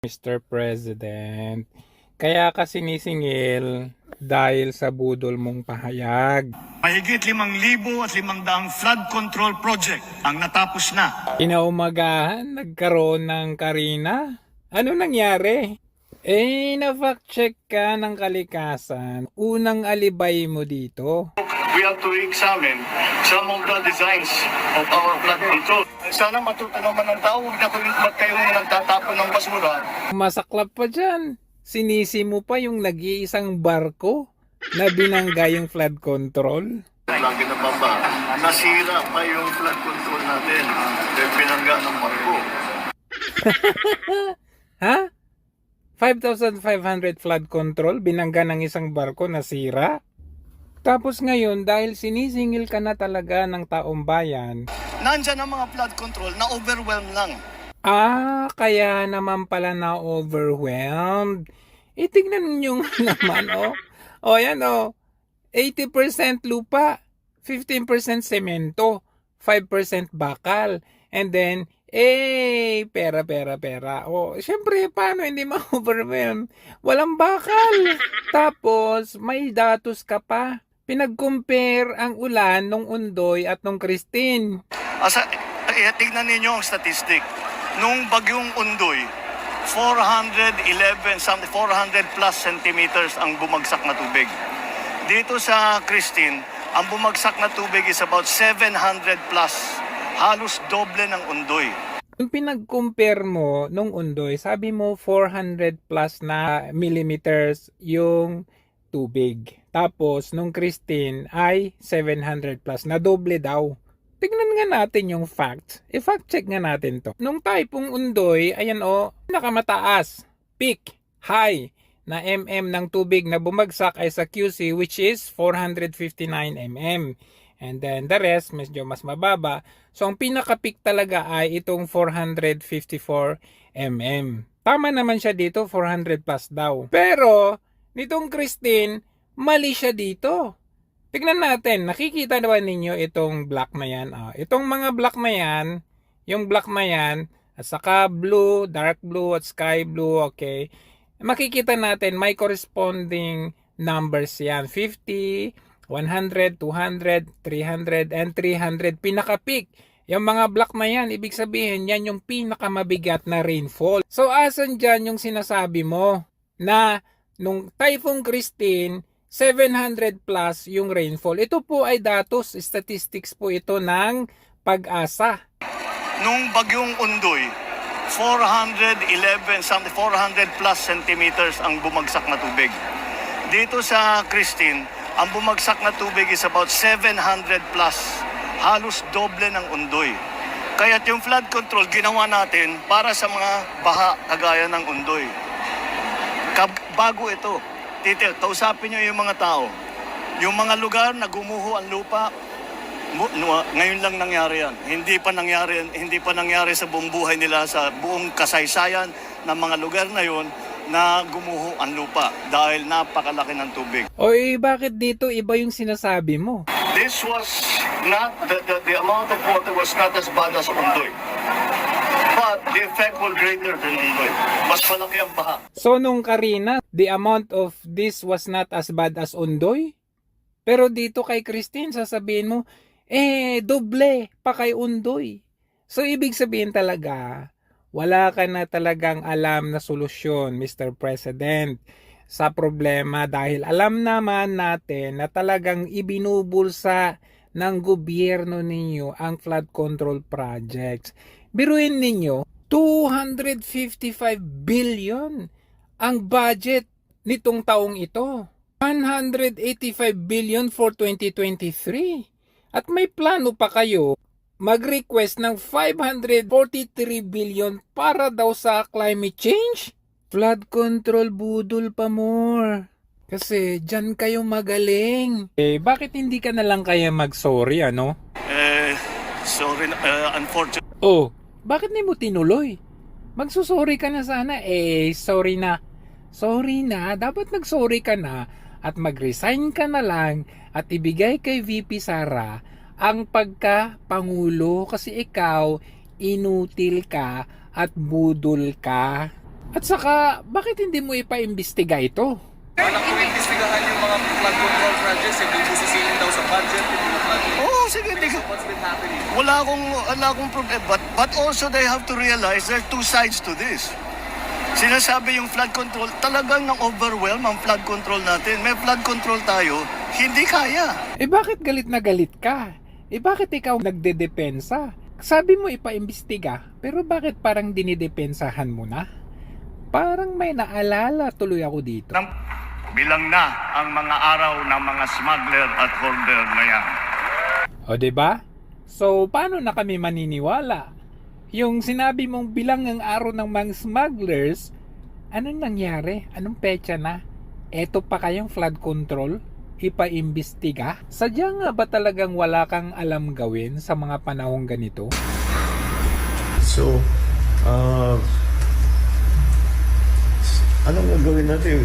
Mr. President. Kaya ka sinisingil dahil sa budol mong pahayag. Mahigit limang libo at limang daang flood control project ang natapos na. Inaumagahan, nagkaroon ng karina. Ano nangyari? Eh, na-fact check ka ng kalikasan. Unang alibay mo dito. We have to examine some of the designs of our flood control. Sana matuto naman ng tao, huwag na huwag kayong nagtatapon ng basura. Masaklap pa dyan. Sinisi mo pa yung nag-iisang barko na binangga yung flood control. Lagi na baba, nasira pa yung flood control natin. Dahil pinangga ng barko. Ha? 5,500 flood control, binangga ng isang barko na sira? Tapos ngayon, dahil sinisingil ka na talaga ng taong bayan, Nandyan ang mga flood control na overwhelm lang. ah, kaya naman pala na overwhelmed. E tignan nyo nga naman, oh. O, yan, oh. 80% lupa, 15% semento, 5% bakal, and then, eh, pera, pera, pera. O, syempre, paano hindi ma-overwhelm? Walang bakal. Tapos, may datos ka pa. Pinag-compare ang ulan nung Undoy at nung Christine. Asa, eh, tignan ninyo ang statistic. Nung bagyong Undoy, 411, something, 400 plus centimeters ang bumagsak na tubig. Dito sa Christine, ang bumagsak na tubig is about 700 plus. Halos doble ng Undoy. Yung pinag-compare mo nung Undoy, sabi mo 400 plus na millimeters yung tubig. Tapos, nung Christine ay 700 plus na doble daw. Tignan nga natin yung facts. I-fact check nga natin to. Nung typong Undoy, ayan o, nakamataas, peak, high, na mm ng tubig na bumagsak ay sa QC which is 459 mm. And then the rest, medyo mas mababa. So ang pinaka-peak talaga ay itong 454 mm. Tama naman siya dito, 400 plus daw. Pero, nitong Christine, mali siya dito. Tignan natin, nakikita naman ninyo itong black na yan. Ah, itong mga black na yan, yung black na yan, at saka blue, dark blue, at sky blue, okay. Makikita natin may corresponding numbers yan. 50, 100, 200, 300, and 300. Pinaka-peak. Yung mga black na yan, ibig sabihin, yan yung pinakamabigat na rainfall. So, asan dyan yung sinasabi mo na nung Typhoon Christine, 700 plus yung rainfall. Ito po ay datos, statistics po ito ng pag-asa. Nung bagyong Undoy, 411, something, 400 plus centimeters ang bumagsak na tubig. Dito sa Christine, ang bumagsak na tubig is about 700 plus. Halos doble ng Undoy. Kaya't yung flood control ginawa natin para sa mga baha kagaya ng Undoy. Kab- bago ito, titil, kausapin nyo yung mga tao. Yung mga lugar na gumuho ang lupa, ngayon lang nangyari yan. Hindi pa nangyari, hindi pa nangyari sa buong buhay nila sa buong kasaysayan ng mga lugar na yon na gumuho ang lupa dahil napakalaki ng tubig. O eh, bakit dito iba yung sinasabi mo? This was not, the, the, the amount of water was not as bad as Undoy. The effect was greater than Undoy. Mas malaki ang baha. So nung Karina, the amount of this was not as bad as Undoy? Pero dito kay Christine, sasabihin mo, eh, doble pa kay Undoy. So ibig sabihin talaga, wala ka na talagang alam na solusyon, Mr. President, sa problema dahil alam naman natin na talagang ibinubulsa ng gobyerno ninyo ang flood control projects. Biruin ninyo, 255 billion ang budget nitong taong ito. 185 billion for 2023. At may plano pa kayo mag-request ng 543 billion para daw sa climate change? Flood control budol pa more. Kasi dyan kayo magaling. Eh, bakit hindi ka na lang kaya mag-sorry, ano? Eh, sorry, uh, unfortunately. Oh, bakit di mo tinuloy? Magsusorry ka na sana. Eh, sorry na. Sorry na. Dapat nagsorry ka na at mag-resign ka na lang at ibigay kay VP Sara ang pagka-pangulo kasi ikaw inutil ka at budol ka. At saka, bakit hindi mo ipaimbestiga ito? Anak ko imbestigahan yung mga flood control projects. Hindi mo sisingin daw sa budget. Hindi mo flood Oo, oh, sige, di ka- What's been happening? Wala akong, wala akong problem. But, but also they have to realize there are two sides to this. Sinasabi yung flood control, talagang nang-overwhelm ang flood control natin. May flood control tayo, hindi kaya. Eh bakit galit na galit ka? Eh bakit ikaw nagdedepensa? Sabi mo ipaimbestiga, pero bakit parang dinidepensahan mo na? Parang may naalala tuloy ako dito. Nang bilang na ang mga araw ng mga smuggler at hoarder na yan. O 'di ba? So paano na kami maniniwala? Yung sinabi mong bilang ang araw ng mga smugglers, anong nangyari? Anong petsa na? Eto pa kayong flood control? Ipaimbestiga? Sadya nga ba talagang wala kang alam gawin sa mga panahong ganito? So, uh, anong gagawin natin?